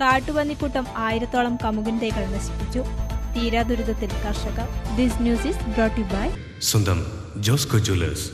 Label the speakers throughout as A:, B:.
A: കാട്ടുപന്നിക്കൂട്ടം ആയിരത്തോളം കമുകിൻ തൈകൾ നശിപ്പിച്ചു. തീരാ ദുരിതത്തിൽ കർഷകർ. This news is brought you by
B: സ്വന്തം ജോസ്കോ ജ്വല്ലേഴ്സ്.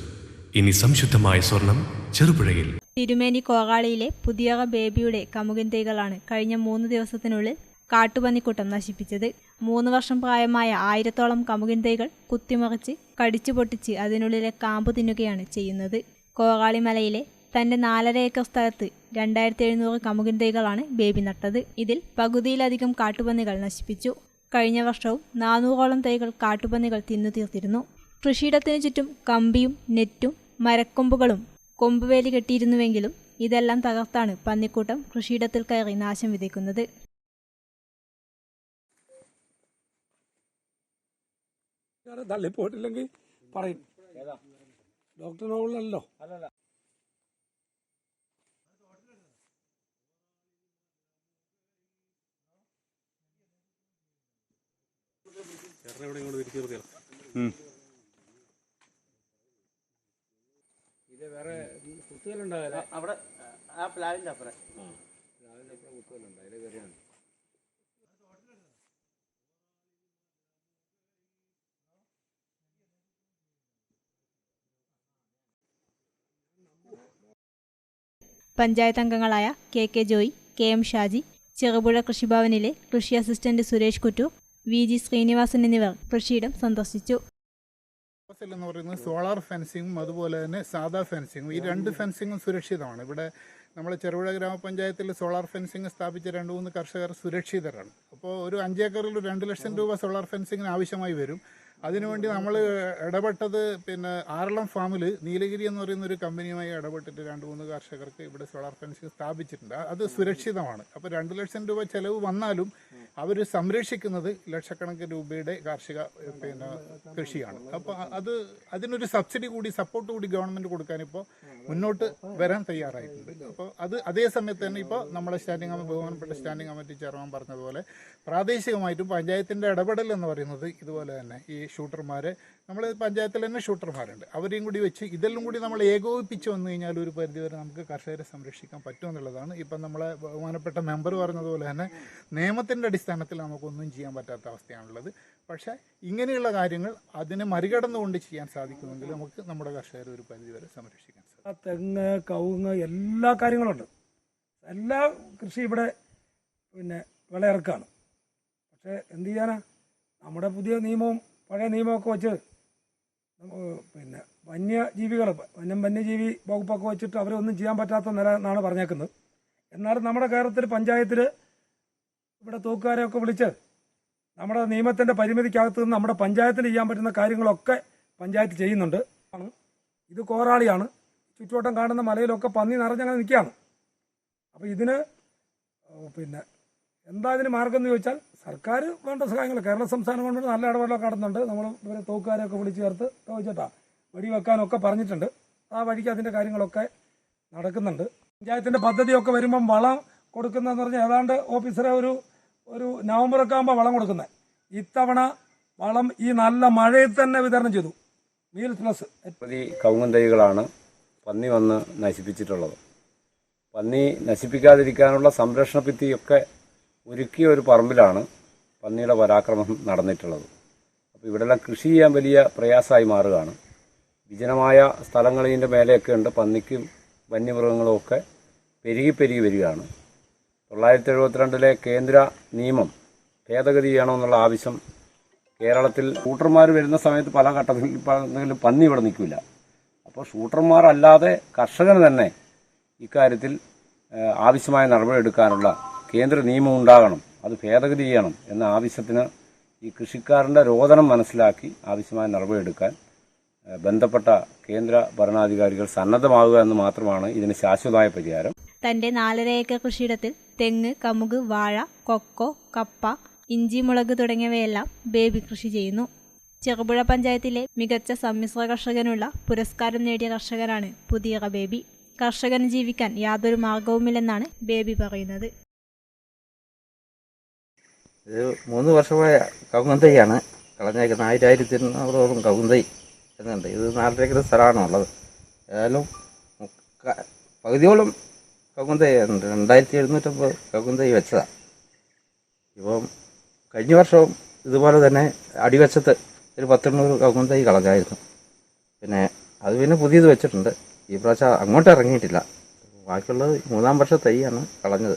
B: ഇനി സംശുദ്ധമായ സ്വർണം ചെറുപുഴയിൽ.
A: തിരുമേനി കോകാളിയിലെ പുതിയ ബേബിയുടെ കമുകിൻ തൈകളാണ് കഴിഞ്ഞ മൂന്ന് ദിവസത്തിനുള്ളിൽ കാട്ടുപന്നിക്കൂട്ടം നശിപ്പിച്ചത്. മൂന്ന് വർഷം പ്രായമായ ആയിരത്തോളം കമുകിൻ തൈകൾ കുത്തിമറിച്ച് കടിച്ചു പൊട്ടിച്ച് അതിനുള്ളിലെ കാമ്പ് തിന്നുകയാണ് ചെയ്യുന്നത്. കോകാളി മലയിലെ തന്റെ നാലര ഏക്കർ സ്ഥലത്ത് രണ്ടായിരത്തി എഴുന്നൂറ് കമുകിൻ തൈകളാണ് ബേബി നട്ടത്. ഇതിൽ പകുതിയിലധികം കാട്ടുപന്നികൾ നശിപ്പിച്ചു. കഴിഞ്ഞ വർഷവും നാനൂറോളം തൈകൾ കാട്ടുപന്നികൾ തിന്നു തീർത്തിരുന്നു. കൃഷിയിടത്തിനു ചുറ്റും കമ്പിയും നെറ്റും മരക്കൊമ്പുകളും കൊമ്പുവേലി കെട്ടിയിരുന്നുവെങ്കിലും ഇതെല്ലാം തകർത്താണ് പന്നിക്കൂട്ടം കൃഷിയിടത്തിൽ കയറി നാശം വിതയ്ക്കുന്നത്.
C: തള്ളിപ്പോയിട്ടില്ലെങ്കിൽ തള്ളി പോയിട്ടില്ലെങ്കിൽ പറയും ഡോക്ടറിനോളല്ലോ ഇത് വേറെ കുത്തുകളുണ്ടാവില്ല
D: അവിടെ ആ പ്ലാവിന്റെ അപ്പുറം.
A: പഞ്ചായത്ത് അംഗങ്ങളായ K K Joy K M Shaji Cherupuzha കൃഷിഭവനിലെ കൃഷി assistant Suresh Kuttoor V G Srinivasan എന്നിവർ കൃഷിയിടം സന്ദർശിച്ചു.
E: എന്ന് പറയുന്നത് സോളാർ ഫെൻസിങ്ങും അതുപോലെ തന്നെ സാധാ ഫെൻസിങ്ങും ഈ രണ്ട് ഫെൻസിങ്ങും സുരക്ഷിതമാണ്. ഇവിടെ നമ്മൾ ചെറുപുഴ ഗ്രാമപഞ്ചായത്തിൽ സോളാർ ഫെൻസിങ് സ്ഥാപിച്ച രണ്ട് മൂന്ന് കർഷകർ സുരക്ഷിതരാണ്. അപ്പോൾ ഒരു അഞ്ചേക്കറിൽ രണ്ട് ലക്ഷം രൂപ സോളാർ ഫെൻസിങ്ങിന് ആവശ്യമായി വരും. അതിനുവേണ്ടി നമ്മൾ ഇടപെട്ടത് പിന്നെ ആറളം ഫാമിൽ നീലഗിരി എന്ന് പറയുന്ന ഒരു കമ്പനിയുമായി ഇടപെട്ടിട്ട് രണ്ട് മൂന്ന് കർഷകർക്ക് ഇവിടെ സോളാർ ഫെൻസിങ് സ്ഥാപിച്ചിട്ടുണ്ട്. അത് സുരക്ഷിതമാണ്. അപ്പോൾ രണ്ട് ലക്ഷം രൂപ ചെലവ് വന്നാലും അവർ സംരക്ഷിക്കുന്നത് ലക്ഷക്കണക്കിന് രൂപയുടെ കാർഷിക പിന്നെ കൃഷിയാണ്. അപ്പോൾ അത് അതിനൊരു സബ്സിഡി കൂടി സപ്പോർട്ട് കൂടി ഗവൺമെന്റ് കൊടുക്കാൻ ഇപ്പോൾ മുന്നോട്ട് വരാൻ തയ്യാറായിട്ടുണ്ട്. അപ്പോൾ അത് അതേ സമയത്ത് തന്നെ ഇപ്പോൾ നമ്മുടെ സ്റ്റാൻഡിംഗ് കമ്മിറ്റി ബഹുമാനപ്പെട്ട സ്റ്റാൻഡിംഗ് കമ്മിറ്റി ചെയർമാൻ പറഞ്ഞതുപോലെ പ്രാദേശികമായിട്ടും പഞ്ചായത്തിന്റെ ഇടപെടൽ എന്ന് പറയുന്നത് ഇതുപോലെ തന്നെ ഈ ഷൂട്ടർമാരെ നമ്മൾ പഞ്ചായത്തിൽ തന്നെ ഷൂട്ടർമാരുണ്ട്. അവരെയും കൂടി വെച്ച് ഇതെല്ലാം കൂടി നമ്മൾ ഏകോപിപ്പിച്ച് വന്നു കഴിഞ്ഞാൽ ഒരു പരിധിവരെ നമുക്ക് കർഷകരെ സംരക്ഷിക്കാൻ പറ്റുമെന്നുള്ളതാണ് ഇപ്പം നമ്മളെ ബഹുമാനപ്പെട്ട മെമ്പർ പറഞ്ഞതുപോലെ തന്നെ നിയമത്തിന്റെ അടിസ്ഥാനത്തിൽ നമുക്കൊന്നും ചെയ്യാൻ പറ്റാത്ത അവസ്ഥയാണുള്ളത്. പക്ഷേ ഇങ്ങനെയുള്ള കാര്യങ്ങൾ അതിനെ മറികടന്നുകൊണ്ട് ചെയ്യാൻ സാധിക്കുമെങ്കിൽ നമുക്ക് നമ്മുടെ കർഷകരെ ഒരു പരിധിവരെ സംരക്ഷിക്കാൻ സാധിക്കും.
C: തെങ്ങ് കവുങ്ങ് എല്ലാ കാര്യങ്ങളുണ്ട്. എല്ലാ കൃഷി ഇവിടെ പിന്നെ വിളയിറക്കാണ്. പക്ഷേ എന്ത് ചെയ്യാനാ? നമ്മുടെ പുതിയ നിയമവും പഴയ നിയമമൊക്കെ വെച്ച് പിന്നെ വന്യജീവികൾ വന്യം വന്യജീവി വകുപ്പൊക്കെ വെച്ചിട്ട് അവരൊന്നും ചെയ്യാൻ പറ്റാത്ത നില എന്നാണ് പറഞ്ഞേക്കുന്നത്. എന്നാലും നമ്മുടെ കേരളത്തിൽ പഞ്ചായത്തിൽ ഇവിടെ തൂക്കുകാരെയൊക്കെ വിളിച്ച് നമ്മുടെ നിയമത്തിന്റെ പരിമിതിക്കകത്ത് നിന്ന് നമ്മുടെ പഞ്ചായത്തിന് ചെയ്യാൻ പറ്റുന്ന കാര്യങ്ങളൊക്കെ പഞ്ചായത്ത് ചെയ്യുന്നുണ്ട്. ഇത് കോറാളിയാണ്. ചുറ്റുവട്ടം കാണുന്ന മലയിലൊക്കെ പന്നി നിറഞ്ഞങ്ങനെ നിൽക്കുകയാണ്. അപ്പോൾ ഇതിന് പിന്നെ എന്താ ഇതിന് മാർഗം എന്ന് ചോദിച്ചാൽ സർക്കാർ വേണ്ട സഹായങ്ങൾ കേരള സംസ്ഥാന ഗവൺമെന്റ് നല്ല ഇടപെടലൊക്കെ നടത്തുന്നുണ്ട്. നമ്മൾ ഇവരെ തോക്കുകാരെയൊക്കെ വിളിച്ചു ചേർത്ത് ചോദിച്ചിട്ടാ. വഴി വെക്കാനൊക്കെ പറഞ്ഞിട്ടുണ്ട്. ആ വഴിക്ക് അതിന്റെ കാര്യങ്ങളൊക്കെ നടക്കുന്നുണ്ട്. പഞ്ചായത്തിന്റെ പദ്ധതിയൊക്കെ വരുമ്പം വളം കൊടുക്കുന്നതെന്ന് പറഞ്ഞാൽ ഏതാണ്ട് ഓഫീസറെ ഒരു ഒരു നവംബറൊക്കെ ആകുമ്പോൾ വളം കൊടുക്കുന്നത്. ഇത്തവണ വളം ഈ നല്ല മഴയിൽ തന്നെ വിതരണം ചെയ്തു. മീൽസ് പ്ലസ്
F: കവുങ്ങൻ തൈകളാണ് പന്നി വന്ന് നശിപ്പിച്ചിട്ടുള്ളത്. പന്നി നശിപ്പിക്കാതിരിക്കാനുള്ള സംരക്ഷണ ഭിത്തിയൊക്കെ ഒരുക്കിയ ഒരു പറമ്പിലാണ് പന്നിയുടെ പരാക്രമം നടന്നിട്ടുള്ളത്. അപ്പോൾ ഇവിടെല്ലാം കൃഷി ചെയ്യാൻ വലിയ പ്രയാസമായി മാറുകയാണ്. വിജനമായ സ്ഥലങ്ങളിന്റെ മേലെയൊക്കെ ഉണ്ട്. പന്നിക്കും വന്യമൃഗങ്ങളും ഒക്കെ പെരുകി പെരുകി വരികയാണ്. തൊള്ളായിരത്തി എഴുപത്തിരണ്ടിലെ കേന്ദ്ര നിയമം ഭേദഗതി ചെയ്യണമെന്നുള്ള ആവശ്യം കേരളത്തിൽ ഷൂട്ടർമാർ വരുന്ന സമയത്ത് പല ഘട്ടത്തിലും പന്നി ഇവിടെ നിൽക്കില്ല. അപ്പോൾ ഷൂട്ടർമാർ അല്ലാതെ കർഷകന് തന്നെ ഇക്കാര്യത്തിൽ ആവശ്യമായ നടപടിയെടുക്കാനുള്ള കേന്ദ്ര നിയമം ഉണ്ടാകണം അത് ഭേദഗതി ചെയ്യണം എന്ന ആവശ്യത്തിന് ഈ കൃഷിക്കാരന്റെ രോദനം മനസ്സിലാക്കി ആവശ്യമായ നടപടിയെടുക്കാൻ ബന്ധപ്പെട്ട കേന്ദ്ര ഭരണാധികാരികൾ സന്നദ്ധമാകുക എന്ന് മാത്രമാണ് ഇതിന് ശാശ്വതമായ പരിഹാരം.
A: തന്റെ നാലര ഏക്കർ കൃഷിയിടത്തിൽ തെങ്ങ് കമുക് വാഴ കൊക്കോ കപ്പ ഇഞ്ചി മുളക് തുടങ്ങിയവയെല്ലാം ബേബി കൃഷി ചെയ്യുന്നു. ചെറുപുഴ പഞ്ചായത്തിലെ മികച്ച സമ്മിശ്ര കർഷകനുള്ള പുരസ്കാരം നേടിയ കർഷകനാണ് പുതിയ ബേബി. കർഷകന് ജീവിക്കാൻ യാതൊരു മാർഗവുമില്ലെന്നാണ് ബേബി പറയുന്നത്.
D: ഇത് മൂന്ന് വർഷമായ കവുങ്ങന്തൈയാണ് കളഞ്ഞേക്കുന്ന ആയിരം ആയിരത്തി ഇരുന്നൂറോളം കവുങ്ങന്തൈ എന്നുണ്ട് ഇത് നാലര ഏക്കർ സ്ഥലമാണ് ഉള്ളത്. ഏതായാലും പകുതിയോളം ഉണ്ട്. രണ്ടായിരത്തി എഴുന്നൂറ്റമ്പത് കവുങ്ങന്തൈ വെച്ചതാണ് ഇപ്പം കഴിഞ്ഞ വർഷവും ഇതുപോലെ തന്നെ അടിവശത്ത് ഒരു പത്തെണ്ണൂറ് കവുങ്ങ് തൈ കളഞ്ഞായിരുന്നു. പിന്നെ അത് പിന്നെ പുതിയത് വെച്ചിട്ടുണ്ട്. ഈ പ്രാവശ്യം അങ്ങോട്ട് ഇറങ്ങിയിട്ടില്ല. ബാക്കിയുള്ളത് മൂന്നാം വർഷ തൈയാണ് കളഞ്ഞത്.